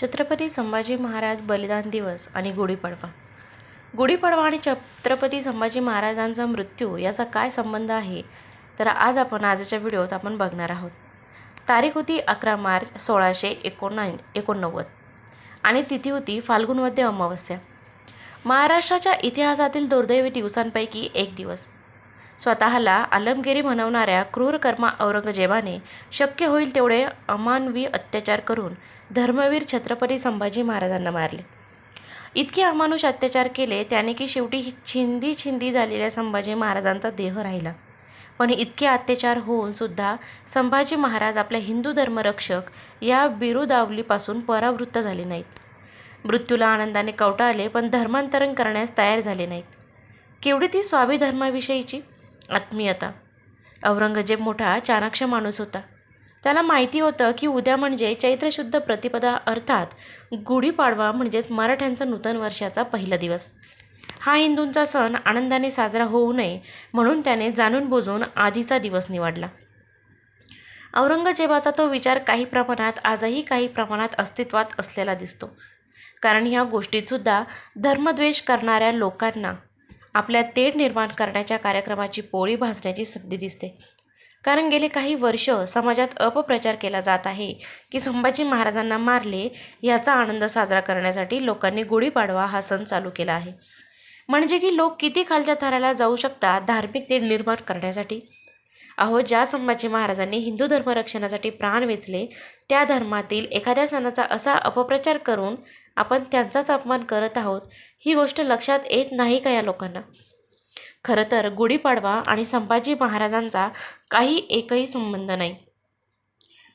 छत्रपती संभाजी महाराज बलिदान दिवस आणि गुढीपाडवा गुढीपाडवा आणि छत्रपती संभाजी महाराजांचा मृत्यू याचा काय संबंध आहे? तर आज आपण आजच्या व्हिडिओत आपण बघणार आहोत. तारीख होती अकरा मार्च सोळाशे एकोणा एकोणनव्वद. आणि तिथी होती फाल्गुनमध्ये अमावस्या. महाराष्ट्राच्या इतिहासातील दुर्दैवी दिवसांपैकी एक दिवस. स्वतःला आलमगिरी म्हणवणाऱ्या क्रूर कर्मा औरंगजेबाने शक्य होईल तेवढे अमानवी अत्याचार करून धर्मवीर छत्रपती संभाजी महाराजांना मारले. इतके अमानुष अत्याचार केले त्याने की शेवटी छिंदी छिंदी झालेल्या संभाजी महाराजांचा देह राहिला. पण इतके अत्याचार होऊन सुद्धा संभाजी महाराज आपल्या हिंदू धर्मरक्षक या बिरुदावलीपासून परावृत्त झाले नाहीत. मृत्यूला आनंदाने कवटाळले पण धर्मांतरण करण्यास तयार झाले नाहीत. केवढी ती स्वाभिधर्माविषयीची? आत्मीयता. औरंगजेब मोठा चाणाक्ष माणूस होता. त्याला माहिती होतं की उद्या म्हणजे चैत्रशुद्ध प्रतिपदा अर्थात गुढीपाडवा म्हणजेच मराठ्यांचा नूतन वर्षाचा पहिला दिवस. हा हिंदूंचा सण आनंदाने साजरा होऊ नये म्हणून त्याने जाणून बुजून आधीचा दिवस निवडला. औरंगजेबाचा तो विचार काही प्रमाणात आजही काही प्रमाणात अस्तित्वात असलेला दिसतो. कारण ह्या गोष्टीतसुद्धा धर्मद्वेष करणाऱ्या लोकांना आपल्या तेढ निर्माण करण्याच्या कार्यक्रमाची पोळी भाजण्याची संधी दिसते. कारण गेले काही वर्ष समाजात अपप्रचार केला जात आहे की संभाजी महाराजांना मारले याचा आनंद साजरा करण्यासाठी लोकांनी गुढीपाडवा हा सण चालू केला आहे. म्हणजे की लोक किती खालच्या थराला जाऊ शकतात धार्मिक ते निर्माण करण्यासाठी? अहो ज्या संभाजी महाराजांनी हिंदू धर्मरक्षणासाठी प्राण वेचले त्या धर्मातील एखाद्या सणाचा असा अपप्रचार करून आपण त्यांचाच अपमान करत आहोत ही गोष्ट लक्षात येत नाही का या लोकांना? खरं तर गुढीपाडवा आणि संभाजी महाराजांचा काही एकही संबंध नाही.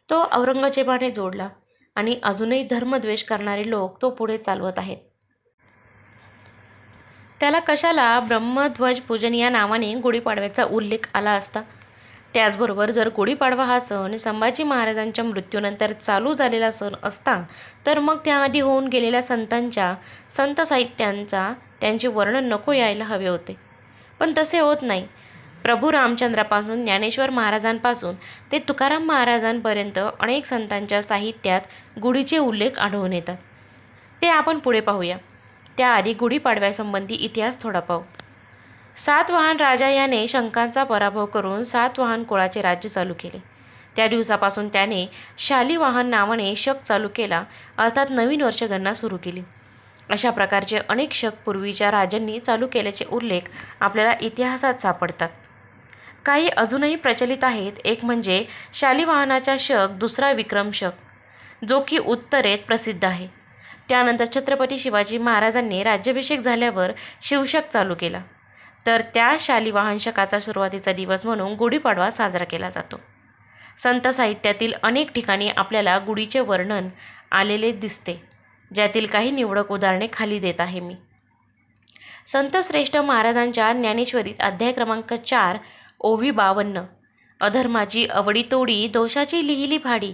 तो औरंगजेबाने जोडला आणि अजूनही धर्मद्वेष करणारे लोक तो पुढे चालवत आहेत. त्याला कशाला ब्रह्मध्वज पूजन या नावाने गुढीपाडव्याचा उल्लेख आला असता? त्याचबरोबर जर गुढीपाडवा हा सण संभाजी महाराजांच्या मृत्यूनंतर चालू झालेला सण असता तर मग त्याआधी होऊन गेलेल्या संतांच्या संत साहित्यांचा त्यांचे वर्णन नको यायला हवे होते. पण तसे होत नाही. प्रभू रामचंद्रापासून ज्ञानेश्वर महाराजांपासून ते तुकाराम महाराजांपर्यंत अनेक संतांच्या साहित्यात गुढीचे उल्लेख आढळून येतात. ते आपण पुढे पाहूया. त्याआधी गुढीपाडव्यासंबंधी इतिहास थोडा पाहू. सातवाहन राजा याने शंकांचा पराभव करून सातवाहन कुळाचे राज्य चालू केले. त्या दिवसापासून त्याने शालिवाहन नावाने शक चालू केला अर्थात नवीन वर्षगणना सुरू केली. अशा प्रकारचे अनेक शक पूर्वीच्या राजांनी चालू केल्याचे उल्लेख आपल्याला इतिहासात सापडतात. काही अजूनही प्रचलित आहेत. एक म्हणजे शालिवाहनाचा शक दुसरा विक्रम शक जो की उत्तरेत प्रसिद्ध आहे. त्यानंतर छत्रपती शिवाजी महाराजांनी राज्याभिषेक झाल्यावर शिवशक चालू केला. तर त्या शालिवाहन शकाचा सुरुवातीचा दिवस म्हणून गुढीपाडवा साजरा केला जातो. संत साहित्यातील अनेक ठिकाणी आपल्याला गुढीचे वर्णन आलेले दिसते. ज्यातील काही निवडक उदाहरणे खाली देत आहे मी. संतश्रेष्ठ महाराजांच्या ज्ञानेश्वरीत अध्याय क्रमांक चार ओवी बावन्न. अधर्माची आवडी तोडी दोषाची लिहिली भाडी.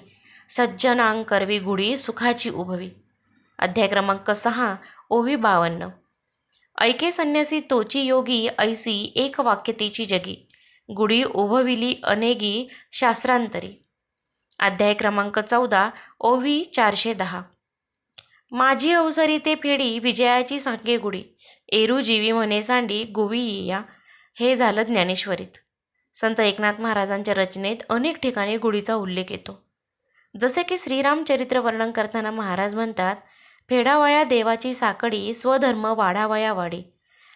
सज्जनांग करवी गुढी सुखाची उभवी. अध्याय क्रमांक सहा ओवी बावन्न. ऐके संन्यासी तोची योगी ऐसी एक वाक्यतेची जगी. गुढी उभविली अनेगी शास्त्रांतरी. अध्याय क्रमांक चौदा ओवी चारशे दहा. माझी अवसरी ते फेडी विजयाची सांगे गुढी एरू जीवी म्हणे सांडी गुवी या. हे झालं ज्ञानेश्वरीत. संत एकनाथ महाराजांच्या रचनेत अनेक ठिकाणी गुढीचा उल्लेख येतो. जसे की श्रीरामचरित्र वर्णन करताना महाराज म्हणतात फेडावया देवाची साकडी स्वधर्म वाढावया वाडी.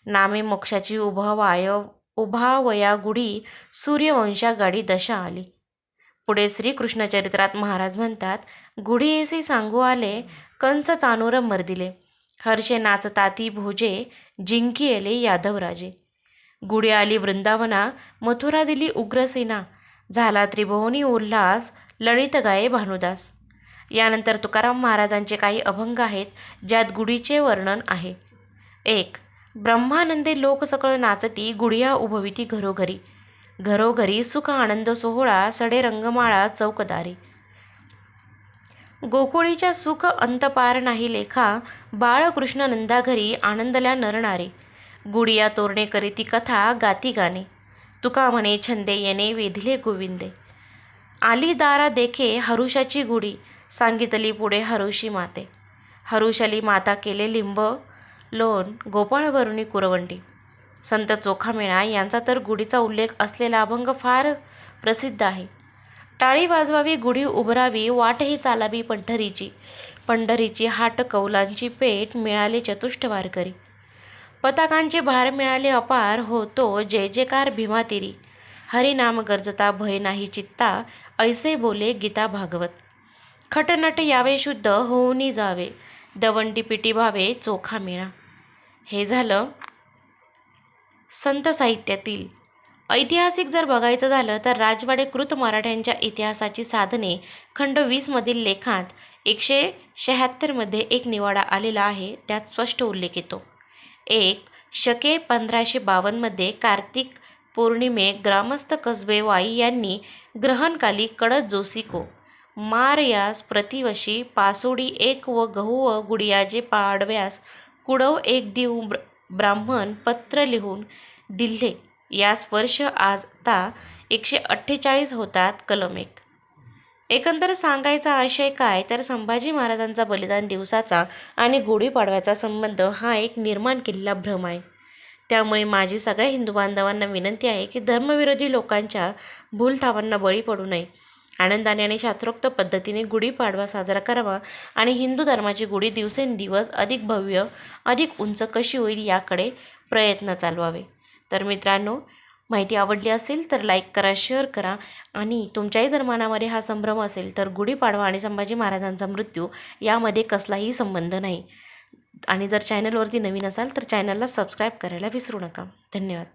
नामे मोक्षाची उभावाय उभावया गुढी सूर्यवंशा गाडी दशा आली. पुढे श्रीकृष्णचरित्रात महाराज म्हणतात गुढी एसी सांगू आले कंस चानूर मर्दिले. हर्षे नाचताती भोजे जिंकी आले यादवराजे. गुढी आली वृंदावना मथुरा दिली उग्रसेना. झाला त्रिभुवनी उल्हास ललित गाये भानुदास. यानंतर तुकाराम महाराजांचे काही अभंग आहेत ज्यात गुढीचे वर्णन आहे. एक ब्रह्मानंदे लोक सकळ नाचती गुडिया उभविती घरोघरी. घरोघरी सुख आनंद सोहळा सडे रंगमाळा चौकदारी. गोकुळीच्या सुख अंतपार नाही लेखा बाळकृष्ण नंदाघरी आनंदल्या नरणारे. गुडिया तोरणे करीती कथा गाती गाणे. तुका म्हणे छंदे येणे वेधले गोविंदे. आली दारा देखे हरुषाची गुढी सांगितली पुढे हरुषी माते. हरुषाली माता केले लिंब लोण गोपाळवरुणी कुरवंडी. संत चोखामेळा यांचा तर गुढीचा उल्लेख असलेला अभंग फार प्रसिद्ध आहे. टाळी वाजवावी गुढी उभरावी वाटही चालावी पंढरीची. पंढरीची हाट कौलांची पेट मिळाले चतुष्ट वारकरी. पताकांचे भार मिळाले अपार होतो जय जयकार भीमातिरी हरिनाम गरजता भय नाही चित्ता ऐसे बोले गीता भागवत. खटनट यावे शुद्ध होऊनी जावे. दवंडी पिटी भावे चोखा मिळा. हे झालं संत साहित्यातील ऐतिहासिक जर बघायचं झालं तर राजवाडे कृत मराठ्यांच्या इतिहासाची साधने खंड वीसमधील लेखात एकशे शहात्तरमध्ये एक निवाडा आलेला आहे त्यात स्पष्ट उल्लेख येतो. एक शके पंधराशे बावन्नमध्ये कार्तिक पौर्णिमे ग्रामस्थ कसबे वाई यांनी ग्रहणकाली कडद जोसिको मार यास प्रतिवशी पासोडी एक व गहू व गुडियाजे पाडव्यास कुडव एक दिव ब्र ब्राह्मण पत्र लिहून दिल्हे. यास वर्ष आज आता एकशे अठ्ठेचाळीस होतात कलम एक एकंदर सांगायचा आशय काय तर संभाजी महाराजांचा बलिदान दिवसाचा आणि गुढीपाडव्याचा संबंध हा एक निर्माण केलेला भ्रम आहे. त्यामुळे माझी सगळ्या हिंदू बांधवांना विनंती आहे की धर्मविरोधी लोकांच्या भूलथावांना बळी पडू नये. आनंदाने आणि शास्त्रोक्त पद्धतीने गुढीपाडवा साजरा करावा आणि हिंदू धर्माची गुढी दिवसेंदिवस अधिक भव्य अधिक उंच कशी होईल याकडे प्रयत्न चालवावे. तर मित्रांनो माहिती आवडली असेल तर लाईक करा शेअर करा आणि तुमच्याही जर मनामध्ये हा संभ्रम असेल तर गुढीपाडवा आणि संभाजी महाराजांचा मृत्यू यामध्ये कसलाही संबंध नाही. आणि जर चॅनलवरती नवीन असाल तर चॅनलला सबस्क्राईब करायला विसरू नका. धन्यवाद.